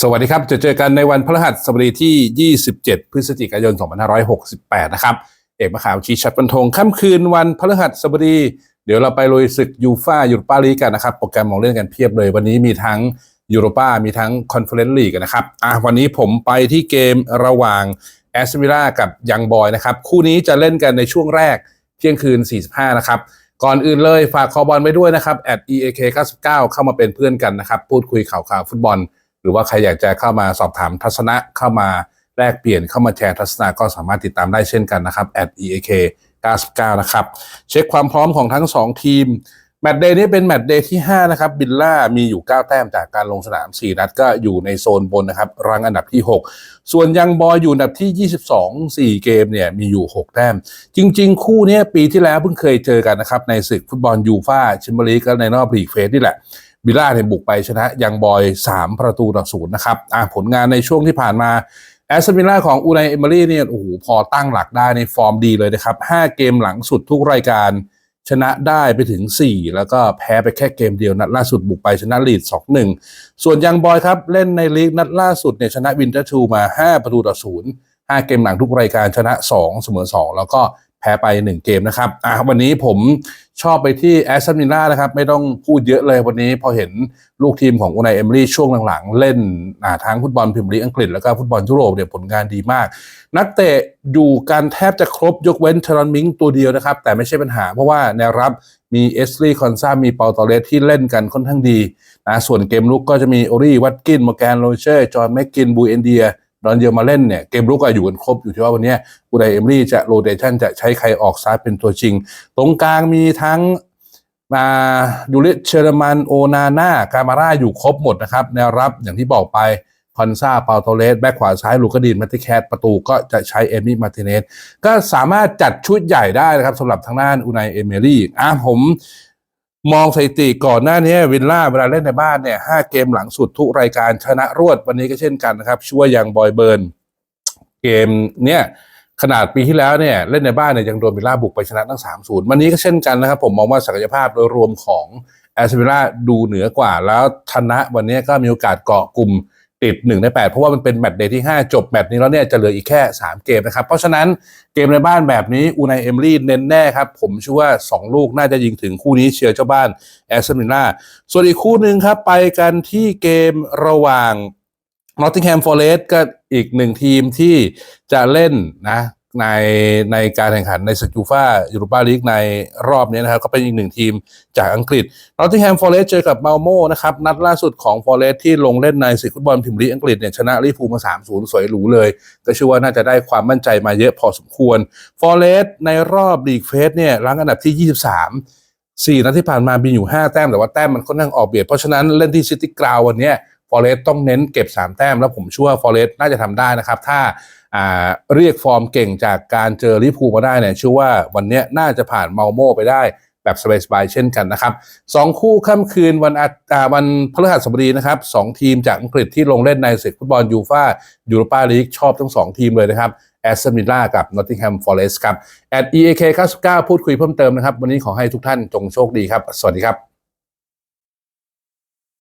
สวัสดีครับ จะเจอกันในวันพฤหัสบดีที่ 27 พฤศจิกายน 2568 นะครับ เอกมะขาวชีชัดบันทงค่ำคืนวันพฤหัสบดี เดี๋ยวเราไปลุยศึกยูฟ่ายูโรปาลีกกันนะครับ โปรแกรมมองเล่นกันเพียบเลย วันนี้มีทั้งยูโรปามีทั้งคอนเฟอเรนซ์ลีกนะครับ อะวันนี้ผมไปที่เกมระหว่างแอสตันวิลล่ากับยังบอยนะครับ คู่นี้จะเล่นกันในช่วงแรกเที่ยงคืน 45 นะครับก่อนอื่นเลยฝากคอบอลไว้ด้วยนะครับ @eak 99เข้ามาเป็นเพื่อนกันนะครับ พูดคุยข่าวข่าวฟุตบอล หรือว่าใครอยากจะเข้ามาสอบถามทัศนะเข้ามาแลกเปลี่ยนเข้ามาแชร์ทัศนะก็สามารถติดตามได้เช่นกันนะครับ @eak 99นะครับ เช็คความพร้อมของทั้ง 2 ทีม แมตช์เดย์นี้เป็นแมตช์เดย์ที่ 5 นะครับ บิลล่ามีอยู่ 9 แต้มจากการลงสนาม 4 นัดก็อยู่ในโซนบนนะครับ รังอันดับที่ 6 ส่วนยังบอยอยู่อันดับที่ 22 4 เกมเนี่ยมีอยู่ 6 แต้ม จริง ๆ คู่นี้ปีที่แล้วเพิ่งเคยเจอกันนะครับ ในศึกฟุตบอลยูฟ่าแชมเปี้ยนลีกและในรอบลีกเฟสนี่แหละ บิล่าเนี่ยบุกไปชนะยังบอย 3 ประตูต่อศูนย์นะครับอะผลงานในช่วงที่ผ่านมาแอสตันวิลล่าของอูไนเอเมอรี่เนี่ยโอ้โหพอตั้งหลักได้ในฟอร์มดีเลยนะครับ 5 เกมหลังสุดทุกรายการชนะได้ไปถึง 4 แล้วก็แพ้ไปแค่เกมเดียว นัดล่าสุดบุกไปชนะลีด 2-1 ส่วนยังบอยครับ เล่นในลีกนัดล่าสุดเนี่ยชนะวินเตอร์ทูมา 5 ประตูต่อศูนย์5เกมหลังทุกรายการชนะ 2 เสมอ 2 แล้วก็ แพ้ไป 1 เกมนะครับอะวันนี้ผมชอบไปที่แอสตันวิลล่านะครับ ไม่ต้องพูดเยอะเลยวันนี้พอเห็นลูกทีมของอูไนเอมรี่ช่วงหลังๆ เล่นอ่าทั้งฟุตบอลพรีเมียร์ลีกอังกฤษแล้วก็ฟุตบอลยุโรปเนี่ยผลงานดีมาก นักเตะอยู่กันแทบจะครบยกเว้นเทรอนมิงตัวเดียวนะครับ แต่ไม่ใช่ปัญหาเพราะว่าแนวรับมีเอสลีคอนซามีเปาตอเลสที่เล่นกันค่อนข้างดีนะส่วนเกมลุกก็จะมีโอรีวัตกินมอร์แกนโรเชอร์จอห์นแมกกินบูเอนเดีย ดอนเดียมาเล่นเนี่ยเกมลุกก็อยู่กันครบอยู่ที่ว่าวันนี้อูไดเอมรี่จะโรเตชันจะใช้ใครออกซ้ายเป็นตัวจริง ตรงกลางมีทั้งมาดูริเชอร์มันโอนาน่ากามาร่าอยู่ครบหมดนะครับแนวรับอย่างที่บอกไปคอนซาเปาโตเลสแบ็คขวาซ้ายลูกดินมัตติแคทประตูก็จะใช้เอมี่มาติเนสก็สามารถจัดชุดใหญ่ได้นะครับสำหรับทางด้านอูไนเอเมรี่อะผม มองสถิติก่อนหน้านี้วินล่าเวลาเล่นในบ้านเนี่ยห้าเกมหลังสุดทุกรายการชนะรวดวันนี้ก็เช่นกันนะครับ ช่วยอย่างบอยเบิร์นเกมเนี่ยขนาดปีที่แล้วเนี่ยเล่นในบ้านเนี่ยยังโดนวิลล่าบุกไปชนะตั้ง 3-0 วันนี้ก็เช่นกันนะครับ ผมมองว่าศักยภาพโดยรวมของแอสวิล่าดูเหนือกว่า แล้วชนะวันนี้ก็มีโอกาสเกาะกลุ่ม ติด1ใน 8 เพราะว่ามันเป็นแมตช์เดย์ที่ 5 จบแมตช์นี้แล้วเนี่ยจะเหลืออีกแค่ 3 เกมนะครับ เพราะฉะนั้นเกมในบ้านแบบนี้อูนายเอมรี่เน้นแน่ครับ ผมเชื่อว่า 2 ลูกน่าจะยิงถึงคู่นี้เชียร์เจ้าบ้านแอสตันวิลล่าส่วนอีกคู่หนึ่งครับ ไปกันที่เกมระหว่างนอตติงแฮมฟอร์เรสต์ก็อีกหนึ่งทีมที่จะเล่นนะ ในในการแข่งขันในสกิลฟ่ายูโรปาลีกในรอบนี้นะครับก็เป็นอีกหนึ่งทีมจากอังกฤษนอตติงแฮมฟอร์เรสเจอกับเมลโมนะครับนัดล่าสุดของฟอร์เรสที่ลงเล่นในศึกฟุตบอลพรีเมียร์ลีอังกฤษเนี่ยชนะลิเวอร์พูลมา 3-0 สวยหรูเลย ก็เชื่อว่าน่าจะได้ความมั่นใจมาเยอะพอสมควรฟอร์เรสในรอบลีกเฟสเนี่ยรั้งอันดับที่ 23สี่นัดที่ผ่านมามีอยู่ 5 แต้มแต่ว่าแต้มมันค่อนข้างออกเบียดเพราะฉะนั้นเล่นที่ซิตี้กราววันนี้ ฟอเรสต์ต้องเน้นเก็บ 3 แต้ม แล้วผมเชื่อว่าฟอเรสต์น่าจะทำได้นะครับ ถ้าเรียกฟอร์มเก่งจากการเจอลิพูมาได้เนี่ยเชื่อว่าวันนี้น่าจะผ่านเมาโมไปได้แบบสบายๆเช่นกันนะครับสองคู่ค่ำคืนวันอาอ่าวันพฤหัสบดีนะครับสองทีมจากอังกฤษที่ลงเล่นในศึกฟุตบอลยูฟ่ายูโรปาลีกชอบทั้งสองทีมเลยนะครับแอสตันวิลล่ากับนอตติงแฮมฟอเรสต์ครับ at eak 99พูดคุยเพิ่มเติมนะครับ วันนี้ขอให้ทุกท่านจงโชคดีครับ สวัสดีครับ